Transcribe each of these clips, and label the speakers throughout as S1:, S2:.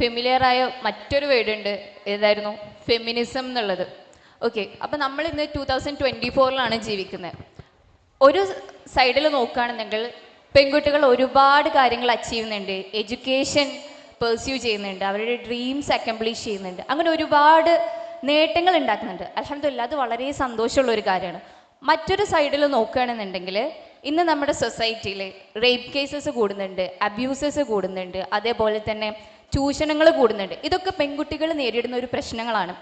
S1: Familiar ആയ മറ്റൊരു word ഉണ്ട് ഏതായിരുന്നു? ഫെമിനിസം എന്നുള്ളത്. ഓക്കെ അപ്പം നമ്മൾ ഇന്ന് ടൂ തൗസൻഡ് ട്വന്റി ഫോറിലാണ് ജീവിക്കുന്നത്. ഒരു സൈഡിൽ നോക്കുകയാണെന്നുണ്ടെങ്കിൽ പെൺകുട്ടികൾ ഒരുപാട് കാര്യങ്ങൾ അച്ചീവ് ചെയ്യുന്നുണ്ട്. എഡ്യൂക്കേഷൻ പെർസ്യൂ ചെയ്യുന്നുണ്ട്. അവരുടെ ഡ്രീംസ് അക്കംപ്ലീഷ് ചെയ്യുന്നുണ്ട്. അങ്ങനെ ഒരുപാട് നേട്ടങ്ങൾ ഉണ്ടാക്കുന്നുണ്ട്. അലഹമില്ല അത് വളരെ സന്തോഷമുള്ള ഒരു കാര്യമാണ്. മറ്റൊരു സൈഡിൽ നോക്കുകയാണെന്നുണ്ടെങ്കിൽ ഇന്ന് നമ്മുടെ സൊസൈറ്റിയിൽ റേപ്പ് കേസസ് കൂടുന്നുണ്ട് അബ്യൂസസ് കൂടുന്നുണ്ട്. അതേപോലെ തന്നെ ചൂഷണങ്ങൾ കൂടുന്നുണ്ട്. ഇതൊക്കെ പെൺകുട്ടികൾ നേരിടുന്ന ഒരു പ്രശ്നങ്ങളാണ്.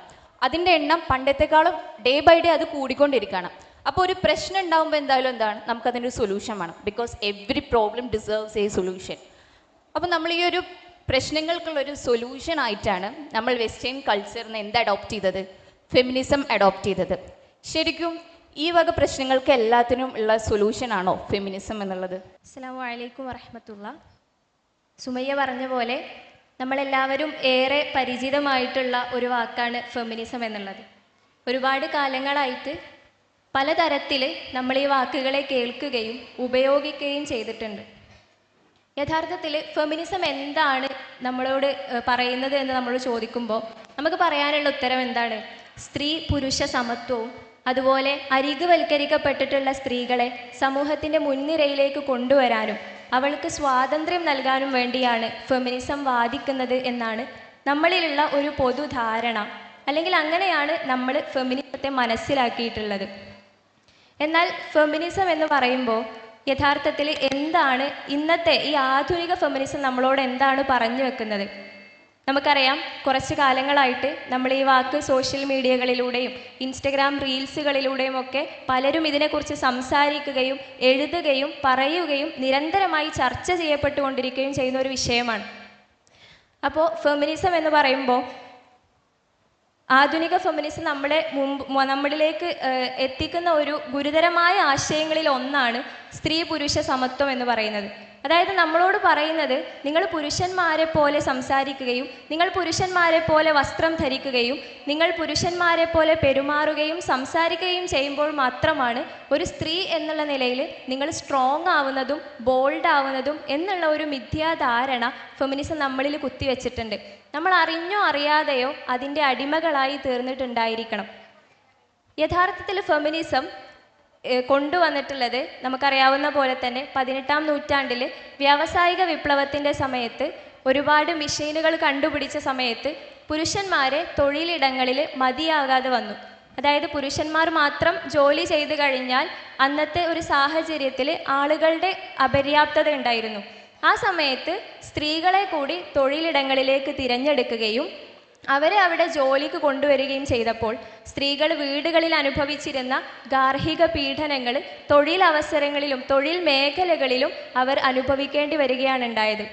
S1: അതിന്റെ എണ്ണം പണ്ടത്തെക്കാളും ഡേ ബൈ ഡേ അത് കൂടിക്കൊണ്ടിരിക്കുകയാണ്. അപ്പോൾ ഒരു പ്രശ്നം ഉണ്ടാകുമ്പോൾ എന്തായാലും എന്താണ്? നമുക്കതിന്റെ ഒരു സൊല്യൂഷൻ വേണം. Because every problem deserves a solution അപ്പോൾ നമ്മൾ ഈ ഒരു പ്രശ്നങ്ങൾക്കുള്ള ഒരു സൊല്യൂഷൻ ആയിട്ടാണ് നമ്മൾ വെസ്റ്റേൺ കൾച്ചറിൽ നിന്ന് എന്ത് അഡോപ്റ്റ് ചെയ്തത്? ഫെമിനിസം അഡോപ്റ്റ് ചെയ്തത്. ശരിക്കും ഈ വക പ്രശ്നങ്ങൾക്ക് എല്ലാത്തിനും ഉള്ള സൊല്യൂഷൻ ആണോ ഫെമിനിസം എന്നുള്ളത്?
S2: അസ്സാം വലൈക്കും വറഹമത്തുള്ള. സുമയ്യ പറഞ്ഞ പോലെ നമ്മളെല്ലാവരും ഏറെ പരിചിതമായിട്ടുള്ള ഒരു വാക്കാണ് ഫെമിനിസം എന്നുള്ളത്. ഒരുപാട് കാലങ്ങളായിട്ട് പലതരത്തിൽ നമ്മൾ ഈ വാക്കുകളെ കേൾക്കുകയും ഉപയോഗിക്കുകയും ചെയ്തിട്ടുണ്ട്. യഥാർത്ഥത്തിൽ ഫെമിനിസം എന്താണ് നമ്മളോട് പറയുന്നത് എന്ന് നമ്മൾ ചോദിക്കുമ്പോൾ നമുക്ക് പറയാനുള്ള ഉത്തരം എന്താണ്? സ്ത്രീ പുരുഷ സമത്വവും അതുപോലെ അരികുവൽക്കരിക്കപ്പെട്ടിട്ടുള്ള സ്ത്രീകളെ സമൂഹത്തിന്റെ മുൻനിരയിലേക്ക് കൊണ്ടുവരാനും അവൾക്ക് സ്വാതന്ത്ര്യം നൽകാനും വേണ്ടിയാണ് ഫെമിനിസം വാദിക്കുന്നത് എന്നാണ് നമ്മളിലുള്ള ഒരു പൊതുധാരണ. അല്ലെങ്കിൽ അങ്ങനെയാണ് നമ്മൾ ഫെമിനിസത്തെ മനസ്സിലാക്കിയിട്ടുള്ളത്. എന്നാൽ ഫെമിനിസം എന്ന് പറയുമ്പോൾ യഥാർത്ഥത്തിൽ എന്താണ് ഇന്നത്തെ ഈ ആധുനിക ഫെമിനിസം നമ്മളോട് എന്താണ് പറഞ്ഞു വെക്കുന്നത്? നമുക്കറിയാം കുറച്ച് കാലങ്ങളായിട്ട് നമ്മൾ ഈ വാക്ക് സോഷ്യൽ മീഡിയകളിലൂടെയും ഇൻസ്റ്റഗ്രാം റീൽസുകളിലൂടെയും ഒക്കെ പലരും ഇതിനെക്കുറിച്ച് സംസാരിക്കുകയും എഴുതുകയും പറയുകയും നിരന്തരമായി ചർച്ച ചെയ്യപ്പെട്ടുകൊണ്ടിരിക്കുകയും ചെയ്യുന്ന ഒരു വിഷയമാണ്. അപ്പോൾ ഫെമിനിസം എന്ന് പറയുമ്പോൾ ആധുനിക ഫെമിനിസം നമ്മളെ മുമ്പ് നമ്മളിലേക്ക് എത്തിക്കുന്ന ഒരു ഗുരുതരമായ ആശയങ്ങളിൽ ഒന്നാണ് സ്ത്രീ പുരുഷ സമത്വം എന്ന് പറയുന്നത്. അതായത് നമ്മളോട് പറയുന്നത് നിങ്ങൾ പുരുഷന്മാരെ പോലെ സംസാരിക്കുകയും നിങ്ങൾ പുരുഷന്മാരെ പോലെ വസ്ത്രം ധരിക്കുകയും നിങ്ങൾ പുരുഷന്മാരെ പോലെ പെരുമാറുകയും സംസാരിക്കുകയും ചെയ്യുമ്പോൾ മാത്രമാണ് ഒരു സ്ത്രീ എന്നുള്ള നിലയിൽ നിങ്ങൾ സ്ട്രോങ് ആവുന്നതും ബോൾഡ് ആവുന്നതും എന്നുള്ള ഒരു മിഥ്യാധാരണ ഫെമിനിസം നമ്മളിൽ കുത്തിവെച്ചിട്ടുണ്ട്. നമ്മൾ അറിഞ്ഞോ അറിയാതെയോ അതിന്റെ അടിമകളായി തീർന്നിട്ടുണ്ടായിരിക്കണം. യഥാർത്ഥത്തിൽ ഫെമിനിസം കൊണ്ടുവന്നിട്ടുള്ളത് നമുക്കറിയാവുന്ന പോലെ തന്നെ പതിനെട്ടാം നൂറ്റാണ്ടിൽ വ്യാവസായിക വിപ്ലവത്തിന്റെ സമയത്ത് ഒരുപാട് മെഷീനുകൾ കണ്ടുപിടിച്ച സമയത്ത് പുരുഷന്മാരെ തൊഴിലിടങ്ങളിൽ മതിയാകാതെ വന്നു. അതായത് പുരുഷന്മാർ മാത്രം ജോലി ചെയ്തു കഴിഞ്ഞാൽ അന്നത്തെ ഒരു സാഹചര്യത്തിൽ ആളുകളുടെ അപര്യാപ്തത ഉണ്ടായിരുന്നു. ആ സമയത്ത് സ്ത്രീകളെ കൂടി തൊഴിലിടങ്ങളിലേക്ക് തിരഞ്ഞെടുക്കുകയും അവരെ അവിടെ ജോലിക്ക് കൊണ്ടുവരികയും ചെയ്തപ്പോൾ സ്ത്രീകൾ വീടുകളിൽ അനുഭവിച്ചിരുന്ന ഗാർഹിക പീഡനങ്ങൾ തൊഴിലവസരങ്ങളിലും തൊഴിൽ മേഖലകളിലും അവർ അനുഭവിക്കേണ്ടി വരികയാണ് ഉണ്ടായത്.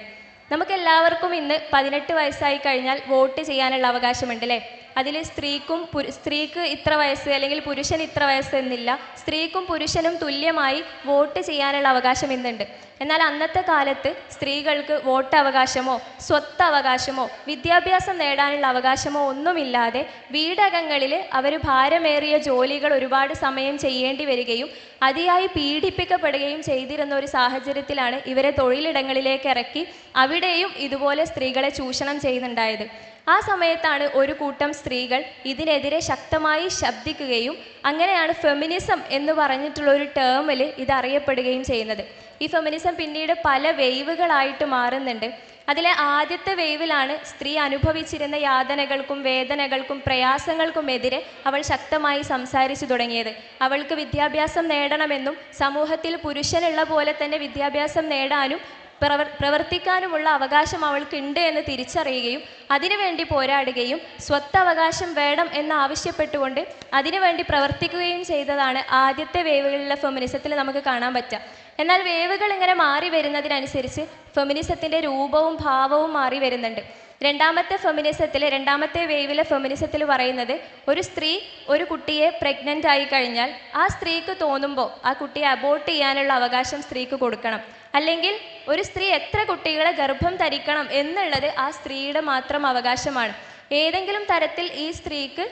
S2: നമുക്കെല്ലാവർക്കും ഇന്ന് പതിനെട്ട് വയസ്സായി കഴിഞ്ഞാൽ വോട്ട് ചെയ്യാനുള്ള അവകാശമുണ്ട് അല്ലേ അതിൽ സ്ത്രീക്കും സ്ത്രീക്ക് ഇത്ര വയസ്സ് അല്ലെങ്കിൽ പുരുഷൻ ഇത്ര വയസ്സ് എന്നില്ല. സ്ത്രീക്കും പുരുഷനും തുല്യമായി വോട്ട് ചെയ്യാനുള്ള അവകാശം ഇന്നുണ്ട്. എന്നാൽ അന്നത്തെ കാലത്ത് സ്ത്രീകൾക്ക് വോട്ട് അവകാശമോ സ്വത്ത് അവകാശമോ വിദ്യാഭ്യാസം നേടാനുള്ള അവകാശമോ ഒന്നുമില്ലാതെ വീടകങ്ങളിൽ അവർ ഭാരമേറിയ ജോലികൾ ഒരുപാട് സമയം ചെയ്യേണ്ടി വരികയും അതിയായി പീഡിപ്പിക്കപ്പെടുകയും ചെയ്തിരുന്ന ഒരു സാഹചര്യത്തിലാണ് ഇവരെ തൊഴിലിടങ്ങളിലേക്ക് ഇറക്കി അവിടെയും ഇതുപോലെ സ്ത്രീകളെ ചൂഷണം ചെയ്യുന്നുണ്ടായത്. ആ സമയത്താണ് ഒരു കൂട്ടം സ്ത്രീകൾ ഇതിനെതിരെ ശക്തമായി ശബ്ദിക്കുകയും അങ്ങനെയാണ് ഫെമിനിസം എന്ന് പറഞ്ഞിട്ടുള്ള ഒരു ടേമിൽ ഇത് അറിയപ്പെടുകയും ചെയ്യുന്നത്. ഈ ഫെമിനിസം പിന്നീട് പല വേവുകളായിട്ട് മാറുന്നുണ്ട്. അതിലെ ആദ്യത്തെ വേവിലാണ് സ്ത്രീ അനുഭവിച്ചിരുന്ന യാതനകൾക്കും വേദനകൾക്കും പ്രയാസങ്ങൾക്കുമെതിരെ അവൾ ശക്തമായി സംസാരിച്ചു തുടങ്ങിയത്. അവൾക്ക് വിദ്യാഭ്യാസം നേടണമെന്നും സമൂഹത്തിൽ പുരുഷനുള്ള പോലെ തന്നെ വിദ്യാഭ്യാസം നേടാനും പ്രവർ പ്രവർത്തിക്കാനുമുള്ള അവകാശം അവൾക്കുണ്ട് എന്ന് തിരിച്ചറിയുകയും അതിനുവേണ്ടി പോരാടുകയും സ്വത്തവകാശം വേണം എന്ന് ആവശ്യപ്പെട്ടുകൊണ്ട് അതിനുവേണ്ടി പ്രവർത്തിക്കുകയും ചെയ്തതാണ് ആദ്യത്തെ വേവുകളിലെ ഫെമിനിസത്തിൽ നമുക്ക് കാണാൻ പറ്റുക. എന്നാൽ വേവുകൾ ഇങ്ങനെ മാറി വരുന്നതിനനുസരിച്ച് ഫെമിനിസത്തിന്റെ രൂപവും ഭാവവും മാറി വരുന്നുണ്ട്. രണ്ടാമത്തെ ഫെമിനിസത്തിൽ രണ്ടാമത്തെ വേവിലെ ഫെമിനിസത്തിൽ പറയുന്നത് ഒരു സ്ത്രീ ഒരു കുട്ടിയെ പ്രഗ്നന്റ് ആയി കഴിഞ്ഞാൽ ആ സ്ത്രീക്ക് തോന്നുമ്പോൾ ആ കുട്ടിയെ അബോർട്ട് ചെയ്യാനുള്ള അവകാശം സ്ത്രീക്ക് കൊടുക്കണം. അല്ലെങ്കിൽ ഒരു സ്ത്രീ എത്ര കുട്ടികളെ ഗർഭം ധരിക്കണം എന്നുള്ളത് ആ സ്ത്രീയുടെ മാത്രം അവകാശമാണ്. ഏതെങ്കിലും തരത്തിൽ ഈ സ്ത്രീക്ക്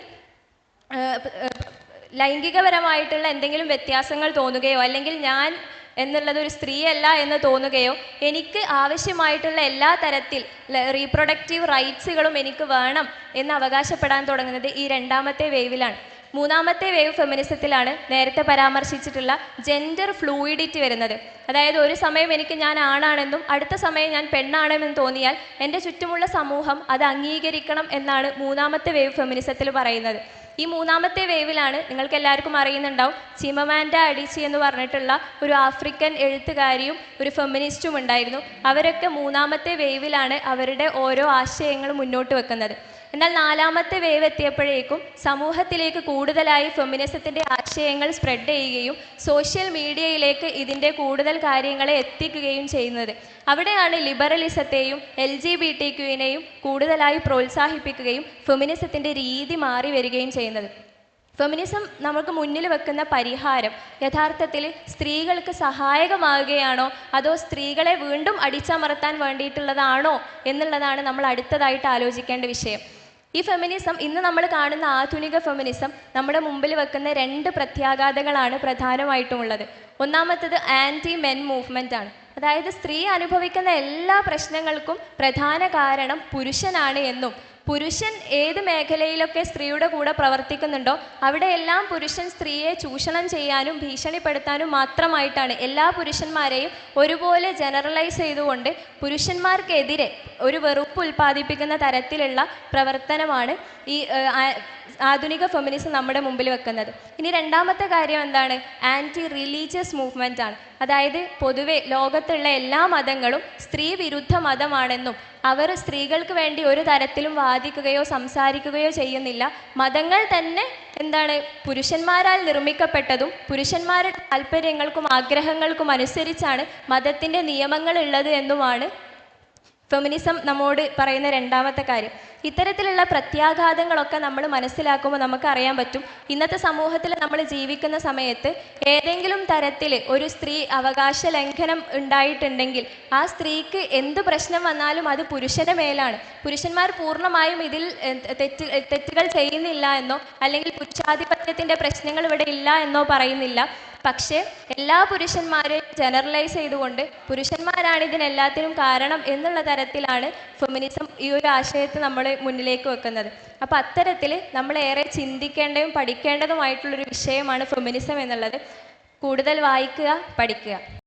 S2: ലൈംഗികപരമായിട്ടുള്ള എന്തെങ്കിലും വ്യത്യാസങ്ങൾ തോന്നുകയോ അല്ലെങ്കിൽ ഞാൻ എന്നുള്ളത് ഒരു സ്ത്രീയല്ല എന്ന് തോന്നുകയോ എനിക്ക് ആവശ്യമായിട്ടുള്ള എല്ലാ തരത്തിൽ റീപ്രൊഡക്റ്റീവ് റൈറ്റ്സുകളും എനിക്ക് വേണം എന്ന് അവകാശപ്പെടാൻ തുടങ്ങുന്നത് ഈ രണ്ടാമത്തെ വേവിലാണ്. മൂന്നാമത്തെ വേവ് ഫെമിനിസത്തിലാണ് നേരത്തെ പരാമർശിച്ചിട്ടുള്ള ജെൻഡർ ഫ്ലൂയിഡിറ്റി വരുന്നത്. അതായത് ഒരു സമയം എനിക്ക് ഞാൻ ആണാണെന്നും അടുത്ത സമയം ഞാൻ പെണ്ണാണെന്നും തോന്നിയാൽ എന്റെ ചുറ്റുമുള്ള സമൂഹം അത് അംഗീകരിക്കണം എന്നാണ് മൂന്നാമത്തെ വേവ് ഫെമിനിസത്തിൽ പറയുന്നത്. ഈ മൂന്നാമത്തെ വേവിലാണ് നിങ്ങൾക്ക് എല്ലാവർക്കും അറിയുന്നുണ്ടാവും. ചിമമാൻഡ അഡിച്ചി എന്ന് പറഞ്ഞിട്ടുള്ള ഒരു ആഫ്രിക്കൻ എഴുത്തുകാരിയും ഒരു ഫെമിനിസ്റ്റും ഉണ്ടായിരുന്നു. അവരൊക്കെ മൂന്നാമത്തെ വേവിലാണ് അവരുടെ ഓരോ ആശയങ്ങൾ മുന്നോട്ട് വെക്കുന്നത്. എന്നാൽ നാലാമത്തെ വേവ് എത്തിയപ്പോഴേക്കും സമൂഹത്തിലേക്ക് കൂടുതലായി ഫെമിനിസത്തിന്റെ ആശയങ്ങൾ സ്പ്രെഡ് ചെയ്യുകയും സോഷ്യൽ മീഡിയയിലേക്ക് ഇതിന്റെ കൂടുതൽ കാര്യങ്ങളെ എത്തിക്കുകയും ചെയ്യുന്നത്. അവിടെയാണ് ലിബറലിസത്തെയും എൽ ജി ബി ടി ക്യുവിനെയും കൂടുതലായി പ്രോത്സാഹിപ്പിക്കുകയും ഫെമിനിസത്തിന്റെ രീതി മാറി വരികയും ചെയ്യുന്നത് ഫെമിനിസം നമുക്ക് മുന്നിൽ വെക്കുന്ന പരിഹാരം യഥാർത്ഥത്തിൽ സ്ത്രീകൾക്ക് സഹായകമാവുകയാണോ? അതോ സ്ത്രീകളെ വീണ്ടും അടിച്ചമർത്താൻ വേണ്ടിയിട്ടുള്ളതാണോ? എന്നുള്ളതാണ് നമ്മൾ അടുത്തതായിട്ട് ആലോചിക്കേണ്ട വിഷയം. ഈ ഫെമിനിസം ഇന്ന് നമ്മൾ കാണുന്ന ആധുനിക ഫെമിനിസം നമ്മുടെ മുമ്പിൽ വെക്കുന്ന രണ്ട് പ്രത്യാഘാതങ്ങളാണ് പ്രധാനമായിട്ടും ഉള്ളത് ഒന്നാമത്തത് ആന്റി മെൻ മൂവ്മെന്റ് ആണ്. അതായത് സ്ത്രീ അനുഭവിക്കുന്ന എല്ലാ പ്രശ്നങ്ങൾക്കും പ്രധാന കാരണം പുരുഷനാണ് എന്നും. പുരുഷൻ ഏത് മേഖലയിലൊക്കെ സ്ത്രീയുടെ കൂടെ പ്രവർത്തിക്കുന്നുണ്ടോ അവിടെയെല്ലാം പുരുഷൻ സ്ത്രീയെ ചൂഷണം ചെയ്യാനും ഭീഷണിപ്പെടുത്താനും മാത്രമായിട്ടാണ് എല്ലാ പുരുഷന്മാരെയും ഒരുപോലെ ജനറലൈസ് ചെയ്തുകൊണ്ട് പുരുഷന്മാർക്കെതിരെ ഒരു വെറുപ്പ് ഉൽപ്പാദിപ്പിക്കുന്ന തരത്തിലുള്ള പ്രവർത്തനമാണ് ഈ ആധുനിക ഫെമിനിസം നമ്മുടെ മുമ്പിൽ വെക്കുന്നത്. ഇനി രണ്ടാമത്തെ കാര്യം എന്താണ്? ആന്റി റിലീജിയസ് മൂവ്മെന്റ് ആണ്. അതായത് പൊതുവെ ലോകത്തുള്ള എല്ലാ മതങ്ങളും സ്ത്രീ വിരുദ്ധ മതമാണെന്നും അവർ സ്ത്രീകൾക്ക് വേണ്ടി ഒരു തരത്തിലും വാദിക്കുകയോ സംസാരിക്കുകയോ ചെയ്യുന്നില്ല. മതങ്ങൾ തന്നെ എന്താണ്? പുരുഷന്മാരാൽ നിർമ്മിക്കപ്പെട്ടതും പുരുഷന്മാരുടെ താല്പര്യങ്ങൾക്കും ആഗ്രഹങ്ങൾക്കും അനുസരിച്ചാണ് മതത്തിന്റെ നിയമങ്ങൾ ഉള്ളത് എന്നുമാണ് ഫെമിനിസം നമ്മോട് പറയുന്ന രണ്ടാമത്തെ കാര്യം. ഇത്തരത്തിലുള്ള പ്രത്യാഘാതങ്ങളൊക്കെ നമ്മൾ മനസ്സിലാക്കുമ്പോൾ നമുക്കറിയാൻ പറ്റും. ഇന്നത്തെ സമൂഹത്തിൽ നമ്മൾ ജീവിക്കുന്ന സമയത്ത് ഏതെങ്കിലും തരത്തിൽ ഒരു സ്ത്രീ അവകാശ ലംഘനം ഉണ്ടായിട്ടുണ്ടെങ്കിൽ ആ സ്ത്രീക്ക് എന്ത് പ്രശ്നം വന്നാലും അത് പുരുഷന്റെ മേലാണ്. പുരുഷന്മാർ പൂർണമായും ഇതിൽ തെറ്റ് തെറ്റുകൾ ചെയ്യുന്നില്ല എന്നോ അല്ലെങ്കിൽ പുരുഷാധിപത്യത്തിന്റെ പ്രശ്നങ്ങൾ ഇവിടെ ഇല്ല എന്നോ പറയുന്നില്ല. പക്ഷേ എല്ലാ പുരുഷന്മാരെയും ജനറലൈസ് ചെയ്തുകൊണ്ട് പുരുഷന്മാരാണ് ഇതിനെല്ലാത്തിനും കാരണം എന്നുള്ള തരത്തിലാണ് ഫെമിനിസം ഈ ഒരു ആശയത്തെ നമ്മൾ മുന്നിലേക്ക് വെക്കുന്നത്. അപ്പോൾ അത്തരത്തിൽ നമ്മളേറെ ചിന്തിക്കേണ്ടതും പഠിക്കേണ്ടതുമായിട്ടുള്ളൊരു വിഷയമാണ് ഫെമിനിസം എന്നുള്ളത്. കൂടുതൽ വായിക്കുക പഠിക്കുക.